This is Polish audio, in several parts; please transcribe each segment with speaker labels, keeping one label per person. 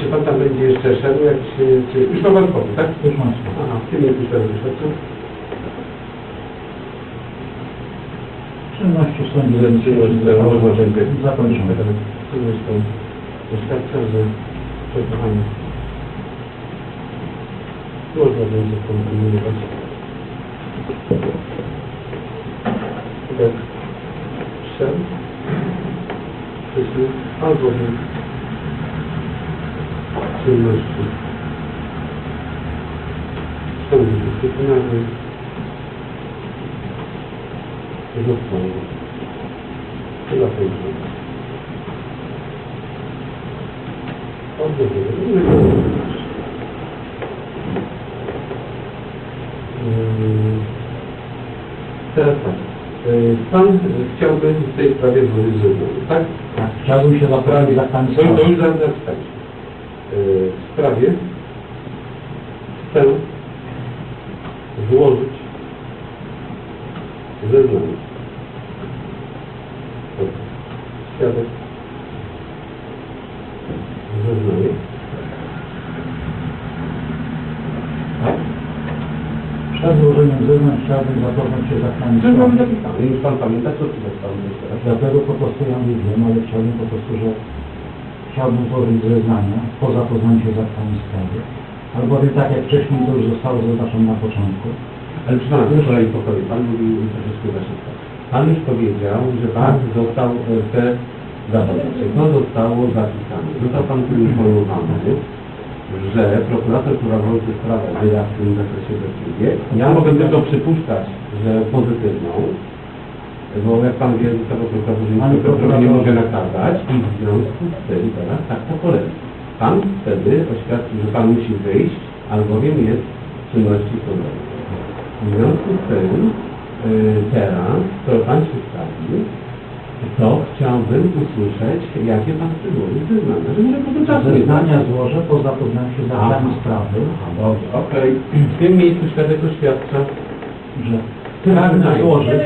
Speaker 1: Czy pan tam będzie jeszcze szedł, jak się... Czy... Już ma pan spokój, tak?
Speaker 2: Już mam spokój.
Speaker 1: Aha, w tym miejscu teraz wyszedł.
Speaker 2: Z przyjemnością sądzę,
Speaker 1: Z przyjemnością,
Speaker 2: że
Speaker 1: dziękuję.
Speaker 2: zakończymy.
Speaker 1: Zresztą doświadcza, że przesłuchanie można będzie kontynuować. Tak. Szedł. Przyszły albo w czynności sądu dyscyplinarnej zostało zakończone. Teraz tak. Yy, Pan chciałby w tej sprawie złożyć zeznanie, tak?
Speaker 2: Tak, chciałbym się zaprawić za
Speaker 1: To, to
Speaker 2: sprawę.
Speaker 1: już zaraz zapisać. Yy, W sprawie chcę złożyć zeznanie. Świadek zeznaje. Tak?
Speaker 2: Złożeniem zeznań chciałbym zapoznać się za Pani
Speaker 1: Czy mamy
Speaker 2: sprawę.
Speaker 1: zapisane? Już Pan pamięta, co tu zostało teraz?
Speaker 2: Dlatego po prostu ja nie wiem, ale chciałbym po prostu, że chciałbym złożyć zeznania po zapoznaniu się z aktami sprawy. Albowiem tak jak wcześniej to już zostało zaznaczone na początku.
Speaker 1: Ale proszę Pana, proszę i pokoju, Pan mówił troszeczkę za szybko. Pan już powiedział, że Pan został e, te zapowiedzi. To zostało zapisane. Został Pan poinformowany, że prokurator prowadził tę sprawę wyda w tym zakresie siebie. Ja mogę tylko przypuszczać, że pozytywną, bo jak Pan wie, zostało prokurator, że
Speaker 2: Panie
Speaker 1: prokurator nie może nakazać i w związku z tym teraz tak po kolei. Pan wtedy oświadczył, że Pan musi wyjść, albowiem jest w czynności sądowej. W związku z tym y, teraz, skoro Pan się stawił, to chciałbym usłyszeć, jakie Pan może po tym czasu nie
Speaker 2: Zeznania złożę po zapoznaniu się z aktami sprawy,
Speaker 1: Aha, dobrze, okej. W tym miejscu świadek oświadcza,
Speaker 2: że pragnę złożyć,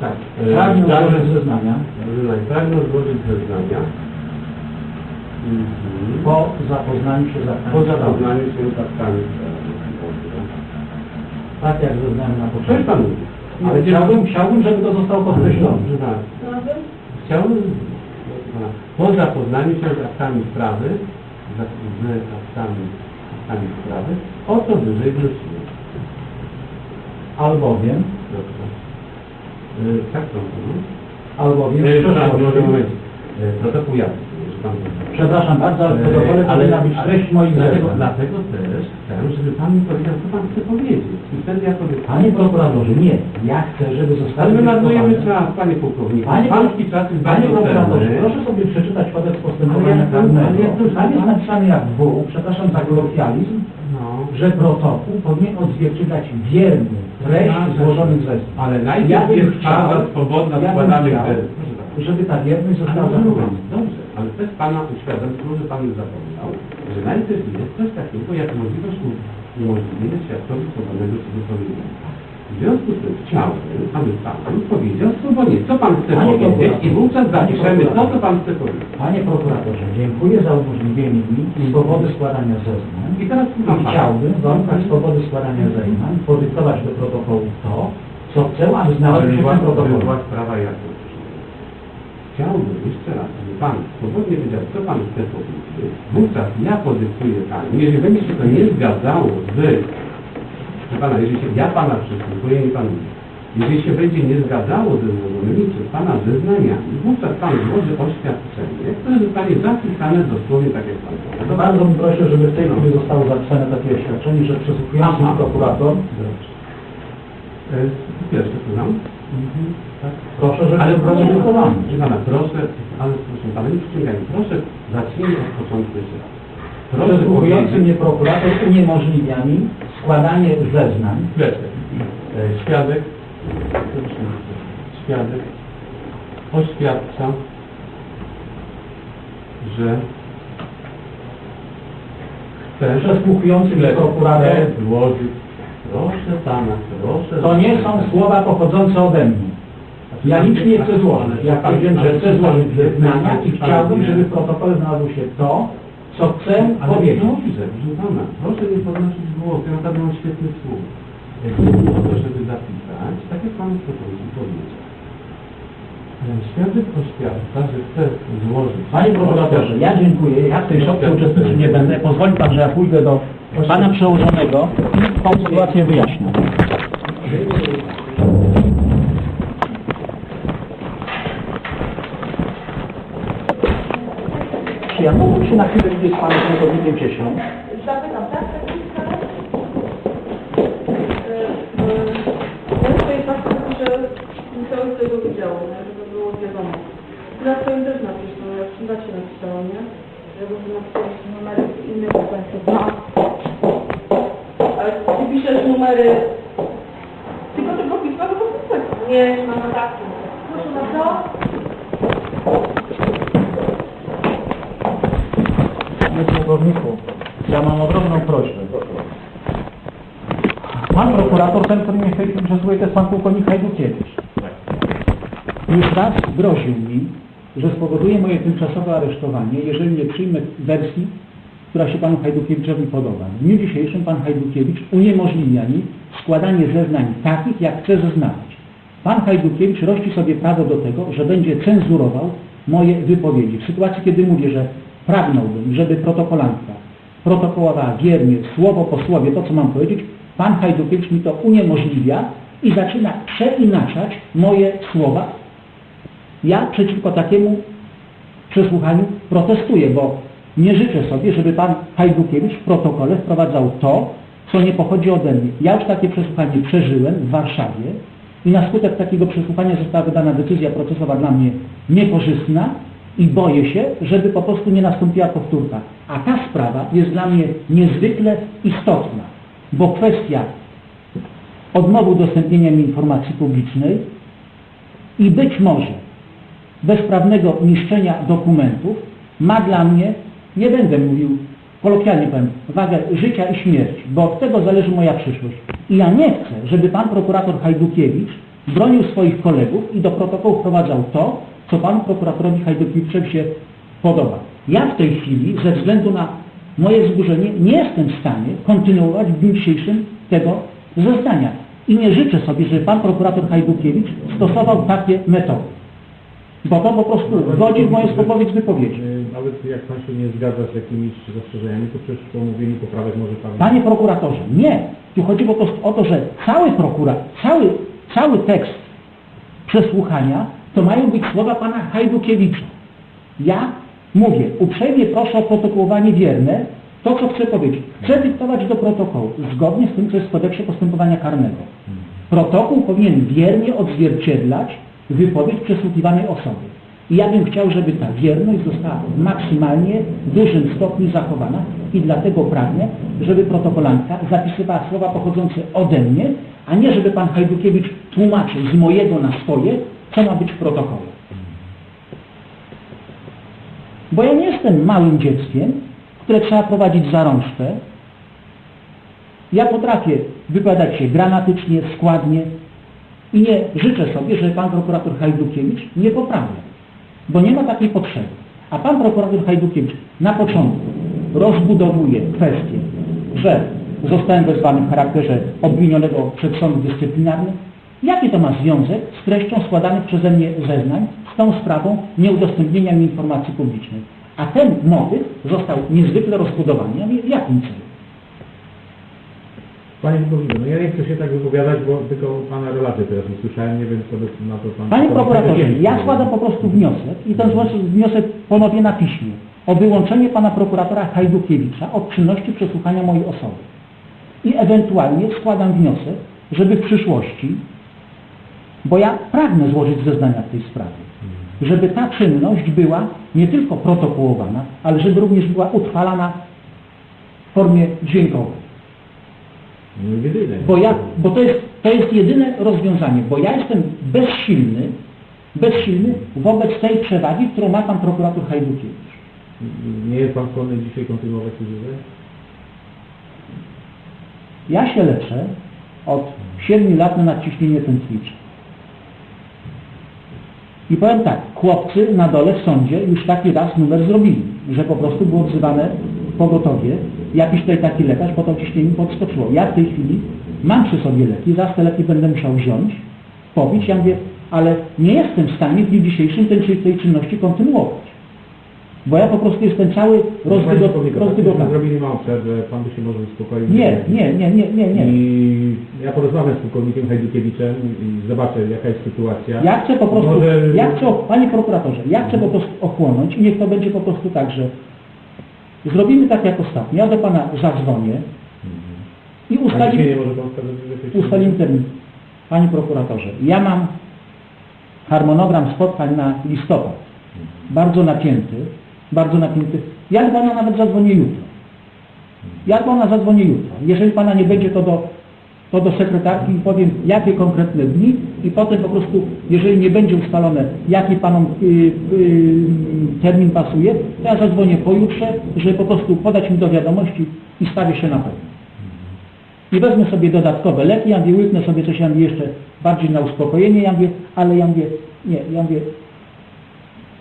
Speaker 1: tak,
Speaker 2: pragnę
Speaker 1: y,
Speaker 2: złożyć zeznania
Speaker 1: zeznania, pragnę złożyć zeznania mhm.
Speaker 2: po zapoznaniu się z aktami
Speaker 1: po
Speaker 2: sprawy.
Speaker 1: zapoznaniu się z aktami sprawy.
Speaker 2: Tak jak zeznałem na
Speaker 1: Coś
Speaker 2: początku.
Speaker 1: Pan mówi.
Speaker 2: Ale chciałbym, chciałbym, żeby to zostało podkreślone.
Speaker 1: Tak. Chciałbym po zapoznaniu się z aktami sprawy, z aktami, aktami sprawy, o co wyżej wrócimy.
Speaker 2: Albowiem,
Speaker 1: Dobrze. Y, Tak, proszę.
Speaker 2: albowiem w
Speaker 1: Y, tak, może
Speaker 2: przeszłości,
Speaker 1: moment. Y, Protokół jazdy,
Speaker 2: przepraszam bardzo, ale
Speaker 1: E,
Speaker 2: powinna być treść moich
Speaker 1: dlatego, dlatego też chcę, żeby pan mi powiedział, co pan chce powiedzieć. I wtedy ja powiem.
Speaker 2: Panie prokuratorze, nie. Ja chcę, żeby zostały
Speaker 1: Ale my marnujemy czas, panie pułkowniku.
Speaker 2: Panie,
Speaker 1: Pański czas jest
Speaker 2: panie prokuratorze, proszę sobie przeczytać kodeks
Speaker 1: Ale
Speaker 2: postępowania karnego.
Speaker 1: ale
Speaker 2: Tam jest napisane jak W, przepraszam za kolokwializm,
Speaker 1: No.
Speaker 2: że protokół powinien odzwierciedlać wiernie treść
Speaker 1: Tak,
Speaker 2: złożonych zeznań.
Speaker 1: Ale
Speaker 2: Ja
Speaker 1: najpierw
Speaker 2: bym
Speaker 1: jest faza swobodna
Speaker 2: ja
Speaker 1: składanych bardzo.
Speaker 2: Żeby ta wierność
Speaker 1: Ale
Speaker 2: została
Speaker 1: dobrze,
Speaker 2: zachowana.
Speaker 1: dobrze, ale też Pana uświadam, że Pan już zapomniał, że najpierw jest coś takiego jak możliwość umożliwienia świadkowi swobodnego przedstawienia. W związku z tym chciałbym, aby Pan powiedział swobodnie, co Pan chce
Speaker 2: Panie
Speaker 1: powiedzieć i wówczas zapiszemy to, co. Pan chce powiedzieć.
Speaker 2: Panie prokuratorze, dziękuję za umożliwienie mi swobody składania zeznań.
Speaker 1: I teraz Pana.
Speaker 2: chciałbym w warunkach swobody składania zeznań podyktować do protokołu to, co chcę, aby znalazło się
Speaker 1: była sprawa jasna. Chciałbym jeszcze raz, Pan swobodnie wiedział, co Pan chce powiedzieć. Wówczas ja podyktuję Panu. Jeżeli będzie się to nie zgadzało z... Pana, jeżeli się, ja Pana przysłuchuję i Pan. Jeżeli się będzie nie zgadzało ze złożonymi przez Pana zeznaniami, wówczas Pan złoży oświadczenie, które zostanie zapisane dosłownie tak jak Pan powiedział.
Speaker 2: To bardzo bym prosił, żeby w tej chwili zostało zapisane takie oświadczenie, że przesłuchujący
Speaker 1: Aha.
Speaker 2: prokurator,
Speaker 1: Dobrze. E, Pierwsze, słucham. Tak.
Speaker 2: proszę, żeby
Speaker 1: Ale proszę,
Speaker 2: wykonany.
Speaker 1: proszę pana, proszę, ale proszę pana, nie przyciągajmy. Proszę, zacznijmy od początku jeszcze raz. Proszę
Speaker 2: Przesłuchujący
Speaker 1: powiedzieć,
Speaker 2: mnie prokurator uniemożliwia mi składanie zeznań
Speaker 1: Chwileczkę. E, Świadek Świadek oświadcza, że chce
Speaker 2: Przesłuchujący prokurator,
Speaker 1: chce złożyć. Proszę pana, proszę.
Speaker 2: to nie są słowa pochodzące ode mnie. Ja nic nie chcę złożyć. Ja powiedziałem, że chcę złożyć zeznania i chciałbym, żeby w protokole znalazło się to, co chcę
Speaker 1: Ale
Speaker 2: powiedzieć.
Speaker 1: dobrze, proszę pana, proszę nie podnosić głowy, ja naprawdę mam świetny słów. Chodzi o to, żeby zapisać, tak jak pan początku powiedział. Ale Świadek oświadcza, że chce złożyć...
Speaker 2: Panie prokuratorze, ja dziękuję. Ja w tej szopce uczestniczyć nie będę. Pozwoli pan, że ja pójdę do pana przełożonego i tą sytuację wyjaśnię. Czy ja mógłbym się na chwilę widzieć z panem pułkownikiem Ciesią?
Speaker 3: Zapytam, tak? Tego wydziału, nie? żeby było wiadomo. Na swoim też napisz, no jak przyda się napisałam, nie? Ja bym napisała jeszcze numery innych państwa zna. Ale ty piszesz numery... Tylko tego pisma, bo podpisać. Nie, no na takim. Proszę bardzo.
Speaker 2: Panie pułkowniku, ja mam ogromną prośbę. Pan prokurator, ten, który mnie w tej chwili przesłuje, to jest pan pułkownik Hajdukiewicz. Już raz groził mi, że spowoduje moje tymczasowe aresztowanie, jeżeli nie przyjmę wersji, która się panu Hajdukiewiczowi podoba. W dniu dzisiejszym pan Hajdukiewicz uniemożliwia mi składanie zeznań takich, jak chcę zeznawać. Pan Hajdukiewicz rości sobie prawo do tego, że będzie cenzurował moje wypowiedzi. W sytuacji, kiedy mówię, że pragnąłbym, żeby protokolantka protokołowała wiernie, słowo po słowie to, co mam powiedzieć, pan Hajdukiewicz mi to uniemożliwia i zaczyna przeinaczać moje słowa. Ja przeciwko takiemu przesłuchaniu protestuję, bo nie życzę sobie, żeby pan Hajdukiewicz w protokole wprowadzał to, co nie pochodzi ode mnie. Ja już takie przesłuchanie przeżyłem w Warszawie i na skutek takiego przesłuchania została wydana decyzja procesowa dla mnie niekorzystna i boję się, żeby po prostu nie nastąpiła powtórka. A ta sprawa jest dla mnie niezwykle istotna, bo kwestia odmowy udostępnienia mi informacji publicznej i być może bezprawnego niszczenia dokumentów ma dla mnie, nie będę mówił, kolokwialnie powiem, wagę życia i śmierci, bo od tego zależy moja przyszłość. I ja nie chcę, żeby pan prokurator Hajdukiewicz bronił swoich kolegów i do protokołu wprowadzał to, co panu prokuratorowi Hajdukiewiczowi się podoba. Ja w tej chwili, ze względu na moje wzburzenie, nie jestem w stanie kontynuować w dniu dzisiejszym tego zeznania. I nie życzę sobie, żeby pan prokurator Hajdukiewicz stosował takie metody. Bo to po prostu godzi w moją spowiedź wypowiedzi.
Speaker 4: Nawet jak Pan się nie zgadza z jakimiś zastrzeżeniami, to przecież po omówieniu poprawek może Pan...
Speaker 2: Panie prokuratorze, nie. Tu chodzi po prostu o to, że cały prokura, cały, cały tekst przesłuchania to mają być słowa pana Hajdukiewicza. Ja mówię, uprzejmie proszę o protokołowanie wierne, to co chcę powiedzieć. Chcę dyktować do protokołu, zgodnie z tym, co jest w kodeksie postępowania karnego. Protokół powinien wiernie odzwierciedlać wypowiedź przesłuchiwanej osoby. I ja bym chciał, żeby ta wierność została w maksymalnie dużym stopniu zachowana i dlatego pragnę, żeby protokolantka zapisywała słowa pochodzące ode mnie, a nie żeby pan Hajdukiewicz tłumaczył z mojego na swoje, co ma być w protokole. Bo ja nie jestem małym dzieckiem, które trzeba prowadzić za rączkę. Ja potrafię wypowiadać się gramatycznie, składnie i nie życzę sobie, żeby pan prokurator Hajdukiewicz nie poprawiał, bo nie ma takiej potrzeby. A pan prokurator Hajdukiewicz na początku rozbudowuje kwestię, że zostałem wezwany w charakterze obwinionego przed sądem dyscyplinarnym. Jaki to ma związek z treścią składanych przeze mnie zeznań z tą sprawą nieudostępnienia mi informacji publicznej? A ten motyw został niezwykle rozbudowany. Ja mówię, w jakim celu?
Speaker 4: Panie Pułkowniku, no ja nie chcę się tak wypowiadać, bo tylko Pana relacje teraz usłyszałem, nie wiem co by na to Pan...
Speaker 2: Panie
Speaker 4: Pan
Speaker 2: prokuratorze, ja składam po prostu wniosek i ten wniosek ponowię na piśmie o wyłączenie pana prokuratora Hajdukiewicza od czynności przesłuchania mojej osoby. I ewentualnie składam wniosek, żeby w przyszłości, bo ja pragnę złożyć zeznania w tej sprawie, żeby ta czynność była nie tylko protokołowana, ale żeby również była utrwalana w formie dźwiękowej. Bo, ja, bo to jest to jest jedyne rozwiązanie, bo ja jestem bezsilny, bezsilny wobec tej przewagi, którą ma pan prokurator Hajdukiewicz.
Speaker 4: Nie jest Pan skłonny dzisiaj kontynuować służbę?
Speaker 2: Ja się leczę od 7 lat na nadciśnienie tętnicze. I powiem tak, chłopcy na dole w sądzie już taki raz numer zrobili, że po prostu było wzywane pogotowie, jakiś tutaj taki lekarz, po to ciśnienie mi podskoczyło. Ja w tej chwili mam przy sobie leki, zaraz te leki będę musiał wziąć, popić, ja mówię, ale nie jestem w stanie w dniu dzisiejszym tej, tej czynności kontynuować. Bo ja po prostu jestem cały rozdygotany.
Speaker 4: Zrobili małą przerwę, Pan by się może uspokoił.
Speaker 2: Nie, nie, nie, nie, nie, nie.
Speaker 4: I ja porozmawiam z pułkownikiem Hajdukiewiczem i zobaczę jaka jest sytuacja.
Speaker 2: Ja chcę po prostu,
Speaker 4: Może...
Speaker 2: ja chcę, panie prokuratorze, ja chcę po prostu ochłonąć i niech to będzie po prostu tak, że zrobimy tak jak ostatnio. Ja do pana zadzwonię i ustalimy, ustalimy termin. Panie prokuratorze, ja mam harmonogram spotkań na listopad. Bardzo napięty, bardzo napięty. Ja do pana nawet zadzwonię jutro. Ja do pana zadzwonię jutro. Jeżeli pana nie będzie, to do, to do sekretarki i powiem, jakie konkretne dni i potem po prostu, jeżeli nie będzie ustalone, jaki panom y, y, termin pasuje, to ja zadzwonię pojutrze, żeby po prostu podać mi do wiadomości i stawię się na pewno. I wezmę sobie dodatkowe leki, ja mówię, łyknę sobie coś, ja mówię, jeszcze bardziej na uspokojenie, ja mówię, ale ja mówię, nie, ja mówię,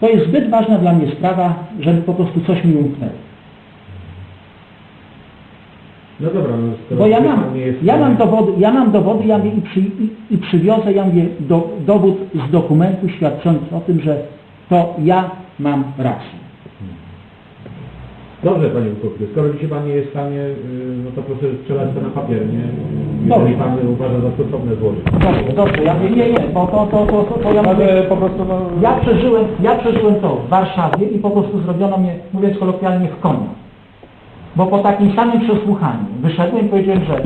Speaker 2: to jest zbyt ważna dla mnie sprawa, żeby po prostu coś mi umknęło.
Speaker 4: No dobra, no skoro
Speaker 2: Bo ja mam,
Speaker 4: nie jest
Speaker 2: ja mam dowody, ja mam dowody ja mówię, i, przy, i, i przywiozę, ja mówię, do, dowód z dokumentu świadczący o tym, że to ja mam rację.
Speaker 4: Dobrze, Panie Pułkowniku, skoro dzisiaj Pan nie jest w stanie, y, no to proszę strzelać to na papier, nie?
Speaker 2: Dobrze.
Speaker 4: Jeżeli Pan uważa za stosowne złożyć.
Speaker 2: Dobrze, dobrze, ja mówię, nie, nie, bo to, to, to, to, to ja mówię,
Speaker 5: po prostu no...
Speaker 2: ja przeżyłem, ja przeżyłem to w Warszawie i po prostu zrobiono mnie, mówiąc kolokwialnie, w konia. Bo po takim samym przesłuchaniu wyszedłem i powiedziałem, że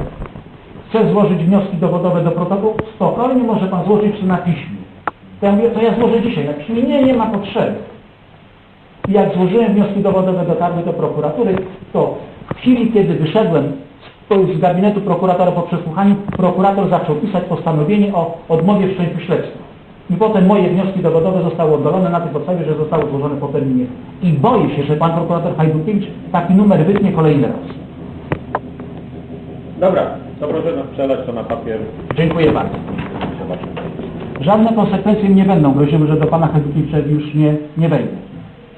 Speaker 2: chcę złożyć wnioski dowodowe do protokołu, spokojnie może Pan złożyć to na piśmie. To ja mówię, to ja złożę dzisiaj na piśmie. Nie, nie ma potrzeby. I jak złożyłem wnioski dowodowe, dotarły do prokuratury, to w chwili, kiedy wyszedłem z gabinetu prokuratora po przesłuchaniu, prokurator zaczął pisać postanowienie o odmowie wszczęciu śledztwa. I potem moje wnioski dowodowe zostały oddalone na tej podstawie, że zostały złożone po terminie. I boję się, że pan prokurator Hajdukiewicz taki numer wytnie kolejny raz.
Speaker 5: Dobra, to proszę nam strzelać to na papier.
Speaker 2: Dziękuję bardzo. Żadne konsekwencje nie będą groziły, że do pana Hajdukiewicza już nie, nie wejdę.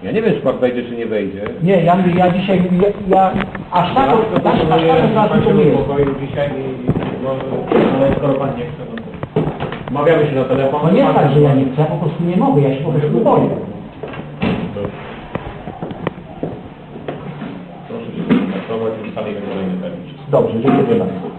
Speaker 5: Ja nie wiem, czy pan wejdzie, czy nie wejdzie.
Speaker 2: Nie, ja, ja dzisiaj, ja, ja aż tak, aż, aż tak
Speaker 5: pan
Speaker 2: zaraz
Speaker 5: się
Speaker 2: nie jest.
Speaker 5: uspokoił dzisiaj i no, ale skoro pan nie chce, no to... Umawiamy się na telefon.
Speaker 2: To nie jest tak, że ja nie chcę, po prostu nie mogę, ja się po prostu boję.
Speaker 5: Proszę się ustalimy kolejny termin.
Speaker 2: Dobrze, dziękuję bardzo.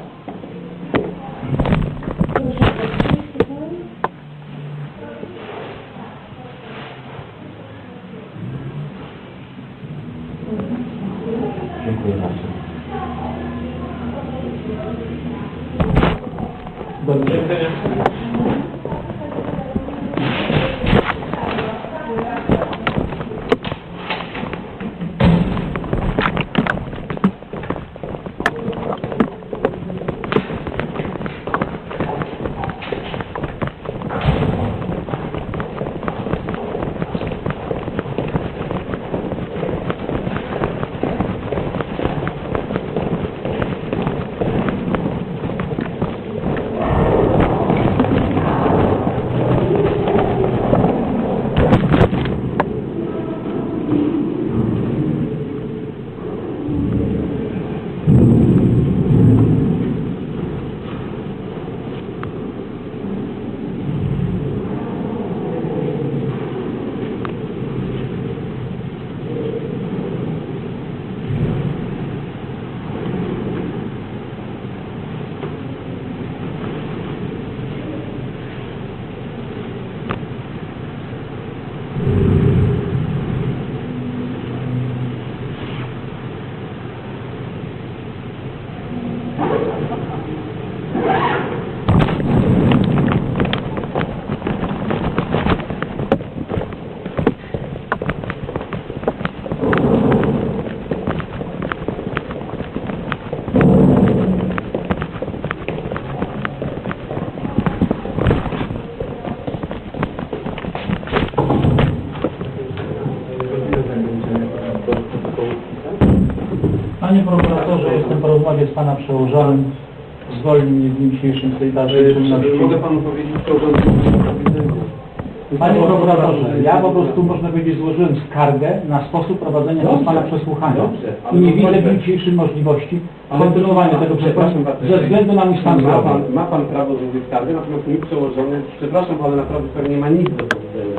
Speaker 2: Dziękuję bardzo. Do
Speaker 5: Do
Speaker 2: widzenia.
Speaker 5: widzenia.
Speaker 2: Rozmowie z Pana przełożonym. Zwolnił mnie w dniu dzisiejszym z tej dalszej czynności.
Speaker 1: Mogę panu powiedzieć, co.
Speaker 2: Panie prokuratorze, ja po prostu, można powiedzieć, złożyłem skargę na sposób prowadzenia przez Pana przesłuchania. I nie widzę w dniu dzisiejszym możliwości kontynuowania tego
Speaker 1: pana,
Speaker 2: przesłuchania ze względu na mój stan
Speaker 1: Ma
Speaker 2: zdrowia.
Speaker 1: pan, ma pan prawo złożyć skargę, natomiast mi przełożony, przepraszam, ale naprawdę pan nie ma nic do powiedzenia.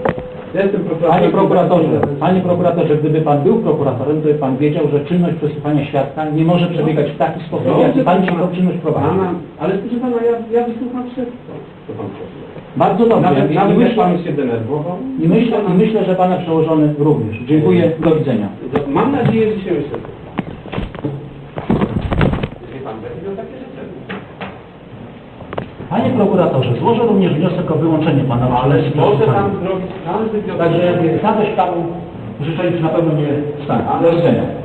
Speaker 1: Ja jestem prokuratorem.
Speaker 2: Panie prokuratorze, panie prokuratorze, gdyby pan był prokuratorem, to by pan wiedział, że czynność przesłuchania świadka nie może przebiegać w taki sposób, w jaki pan się tą czynność prowadzi.
Speaker 1: Pana, ale proszę pana, ja, ja wysłucham wszystko, co pan powie.
Speaker 2: Bardzo dobrze.
Speaker 1: Nawet, nawet jak
Speaker 2: myślę,
Speaker 1: pan się denerwował.
Speaker 2: i, myślę, I myślę, że pana przełożony również. Dziękuję, do widzenia.
Speaker 1: Mam nadzieję, że się myślę. Jeżeli pan będzie miał takie życzenie.
Speaker 2: Panie prokuratorze, złożę również wniosek o wyłączenie pana
Speaker 1: Ale może pan zrobić każdy
Speaker 2: Także zadość panu życzeń na pewno nie stanie. Widzenia.